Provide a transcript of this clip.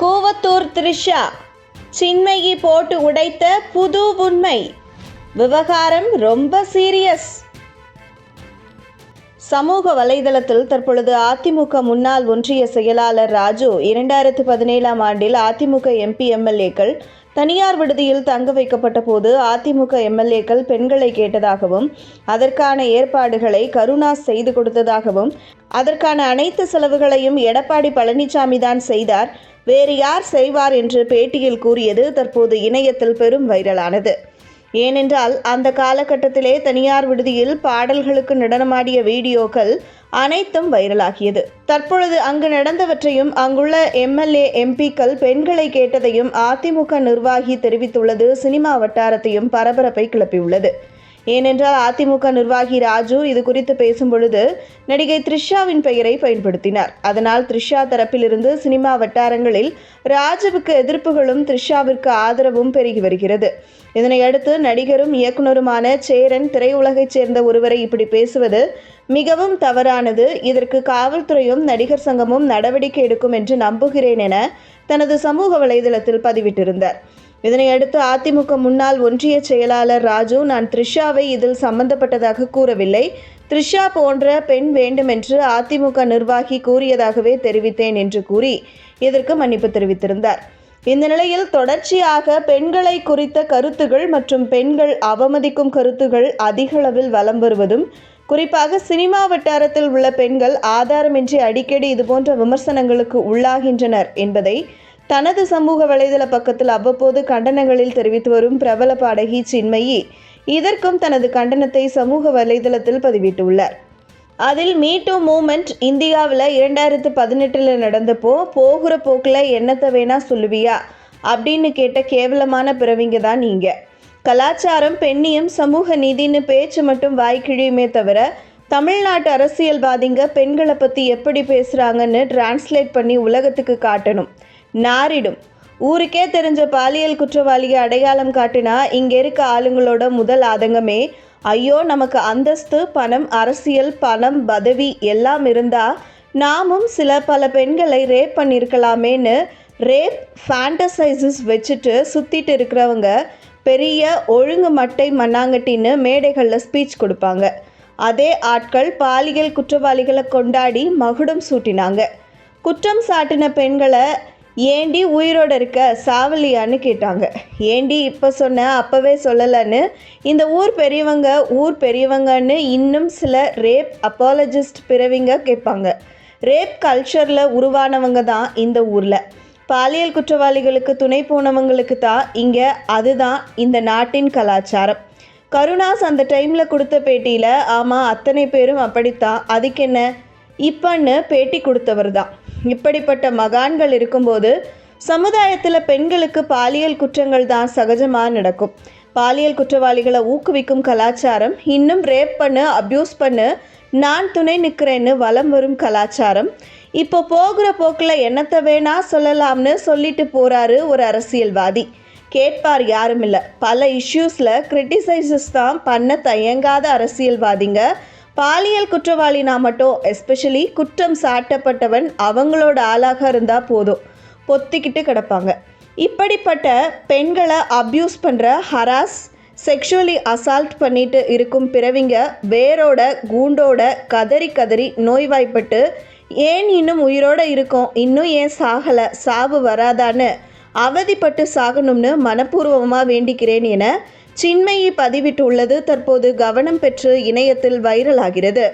கூவத்தூர் த்ரிஷா சின்மயி போட்டு உடைத்த புது உண்மை. விவகாரம் ரொம்ப சீரியஸ். சமூக வலைதளத்தில் தற்பொழுது அதிமுக முன்னாள் ஒன்றிய செயலாளர் ராஜு இரண்டாயிரத்து பதினேழாம் ஆண்டில் அதிமுக எம்பி எம்எல்ஏக்கள் தனியார் விடுதியில் தங்க வைக்கப்பட்ட போது அதிமுக எம்எல்ஏக்கள் பெண்களை கேட்டதாகவும் அதற்கான ஏற்பாடுகளை கருணா செய்து கொடுத்ததாகவும் அதற்கான அனைத்து செலவுகளையும் எடப்பாடி பழனிசாமி தான் செய்தார். வேறு யார் செய்வார் என்று பேட்டியில் கூறியது தற்போது இணையத்தில் பெரும் வைரலானது. ஏனென்றால் அந்த காலகட்டத்திலே தனியார் விடுதியில் பாடல்களுக்கு நடனமாடிய வீடியோக்கள் அனைத்தும் வைரலாகியது. தற்பொழுது அங்கு நடந்தவற்றையும் அங்குள்ள எம்எல்ஏ எம்பிக்கள் பெண்களை கேட்டதையும் அதிமுக நிர்வாகி தெரிவித்துள்ளது சினிமா வட்டாரத்தையும் பரபரப்பை கிளப்பியுள்ளது. ஏனென்றால் அதிமுக நிர்வாகி ராஜு இது குறித்து பேசும் பொழுது நடிகை த்ரிஷாவின் பெயரை பயன்படுத்தினார். அதனால் த்ரிஷா தரப்பிலிருந்து சினிமா வட்டாரங்களில் ராஜுவுக்கு எதிர்ப்புகளும் த்ரிஷாவிற்கு ஆதரவும் பெருகி வருகிறது. இதனையடுத்து நடிகரும் இயக்குனருமான சேரன் திரையுலகைச் சேர்ந்த ஒருவரை இப்படி பேசுவது மிகவும் தவறானது. இதற்கு காவல்துறையும் நடிகர் சங்கமும் நடவடிக்கை எடுக்கும் என்று நம்புகிறேன் என தனது சமூக வலைதளத்தில் பதிவிட்டிருந்தார். இதனையடுத்து அதிமுக முன்னாள் ஒன்றிய செயலாளர் ராஜு நான் த்ரிஷாவை இதில் சம்பந்தப்பட்டதாக கூறவில்லை. த்ரிஷா போன்ற பெண் வேண்டுமென்று அதிமுக நிர்வாகி கூறியதாகவே தெரிவித்தேன் என்று கூறி இதற்கு மன்னிப்பு தெரிவித்திருந்தார். இந்த நிலையில் தொடர்ச்சியாக பெண்களை குறித்த கருத்துகள் மற்றும் பெண்கள் அவமதிக்கும் கருத்துகள் அதிகளவில் வலம் வருவதும் குறிப்பாக சினிமா வட்டாரத்தில் உள்ள பெண்கள் ஆதாரமின்றி அடிக்கடி இதுபோன்ற விமர்சனங்களுக்கு உள்ளாகின்றனர் என்பதை தனது சமூக வலைதள பக்கத்தில் அவ்வப்போது கண்டனங்களில் தெரிவித்து வரும் பிரபல பாடகி சின்மயி இதற்கும் தனது கண்டனத்தை சமூக வலைதளத்தில் பதிவிட்டுள்ளார். அதில் மீ டூ மூமெண்ட் இந்தியாவில் இரண்டாயிரத்து பதினெட்டில் நடந்தப்போ போகிற போக்கில் என்னத்தை வேணா சொல்லுவியா அப்படின்னு கேட்ட கேவலமான பிறவிங்க தான் நீங்கள் கலாச்சாரம் பெண்ணியம் சமூக நீதின்னு பேச்சு மட்டும் வாய்க்கிழியுமே தவிர தமிழ்நாட்டு அரசியல்வாதிங்க பெண்களை பற்றி எப்படி பேசுகிறாங்கன்னு டிரான்ஸ்லேட் பண்ணி உலகத்துக்கு காட்டணும். நாரிடும். ஊருக்கே தெரிஞ்ச பாலியல் குற்றவாளியை அடையாளம் காட்டினா இங்கே இருக்க ஆளுங்களோட முதல் ஆதங்கமே ஐயோ நமக்கு அந்தஸ்து பணம் அரசியல் பணம் பதவி எல்லாம் இருந்தா நாமும் சில பல பெண்களை ரேப் பண்ணியிருக்கலாமேன்னு ரேப் ஃபேண்டசைசஸ் வச்சுட்டு சுற்றிட்டு இருக்கிறவங்க பெரிய ஒழுங்கு மட்டை மண்ணாங்கட்டின்னு மேடைகளில் ஸ்பீச் கொடுப்பாங்க. அதே ஆட்கள் பாலியல் குற்றவாளிகளை கொண்டாடி மகுடம் சூட்டினாங்க. குற்றம் சாட்டின பெண்களை ஏண்டி உயிரோட இருக்க? சாவலியான்னு கேட்டாங்க. ஏண்டி இப்போ சொன்ன அப்போவே சொல்லலைன்னு? இந்த ஊர் பெரியவங்க ஊர் பெரியவங்கன்னு இன்னும் சில ரேப் அப்பாலஜிஸ்ட் பிறவிங்க கேட்பாங்க. ரேப் கல்ச்சரில் உருவானவங்க தான் இந்த ஊரில். பாலியல் குற்றவாளிகளுக்கு துணை போனவங்களுக்கு தான் இங்கே அதுதான் இந்த நாட்டின் கலாச்சாரம். கருணாஸ் அந்த டைமில் கொடுத்த பேட்டியில் ஆமாம் அத்தனை பேரும் அப்படித்தான். அதுக்கு என்ன இப்பன்னு பேட்டி கொடுத்தவர் தான். இப்படிப்பட்ட மகான்கள் இருக்கும்போது சமுதாயத்தில் பெண்களுக்கு பாலியல் குற்றங்கள் தான் சகஜமாக நடக்கும். பாலியல் குற்றவாளிகளை ஊக்குவிக்கும் கலாச்சாரம் இன்னும் ரேப் பண்ணு அப்யூஸ் பண்ணு நான் துணை நிற்கிறேன்னு வலம் வரும் கலாச்சாரம். இப்போ போகிற போக்கில் என்னத்தை வேணா சொல்லலாம்னு சொல்லிட்டு போகிறாரு ஒரு அரசியல்வாதி. கேட்பார் யாரும் இல்லை. பல இஷ்யூஸில் கிரிட்டிசைசஸ் தான் பண்ண தயங்காத அரசியல்வாதிங்க. பாலியல் குற்றவாளினா மட்டும் எஸ்பெஷலி குற்றம் சாட்டப்பட்டவன் அவங்களோட ஆளாக இருந்தால் போதும். பொத்திக்கிட்டு கிடப்பாங்க. இப்படிப்பட்ட பெண்களை அப்யூஸ் பண்ணுற ஹராஸ் செக்ஷுவலி அசால்ட் பண்ணிட்டு இருக்கும் பிறவிங்க வேரோட கூண்டோட கதறி கதறி நோய்வாய்ப்பட்டு ஏன் இன்னும் உயிரோடு இருக்கோம்? இன்னும் ஏன் சாகலை? சாவு வராதான்னு அவதிப்பட்டு சாகணும்னு மனப்பூர்வமாக வேண்டிக்கிறேன் என சின்மயி பதிவிட்டுள்ளது. தற்போது கவனம் பெற்று இணையத்தில் வைரலாகிறது.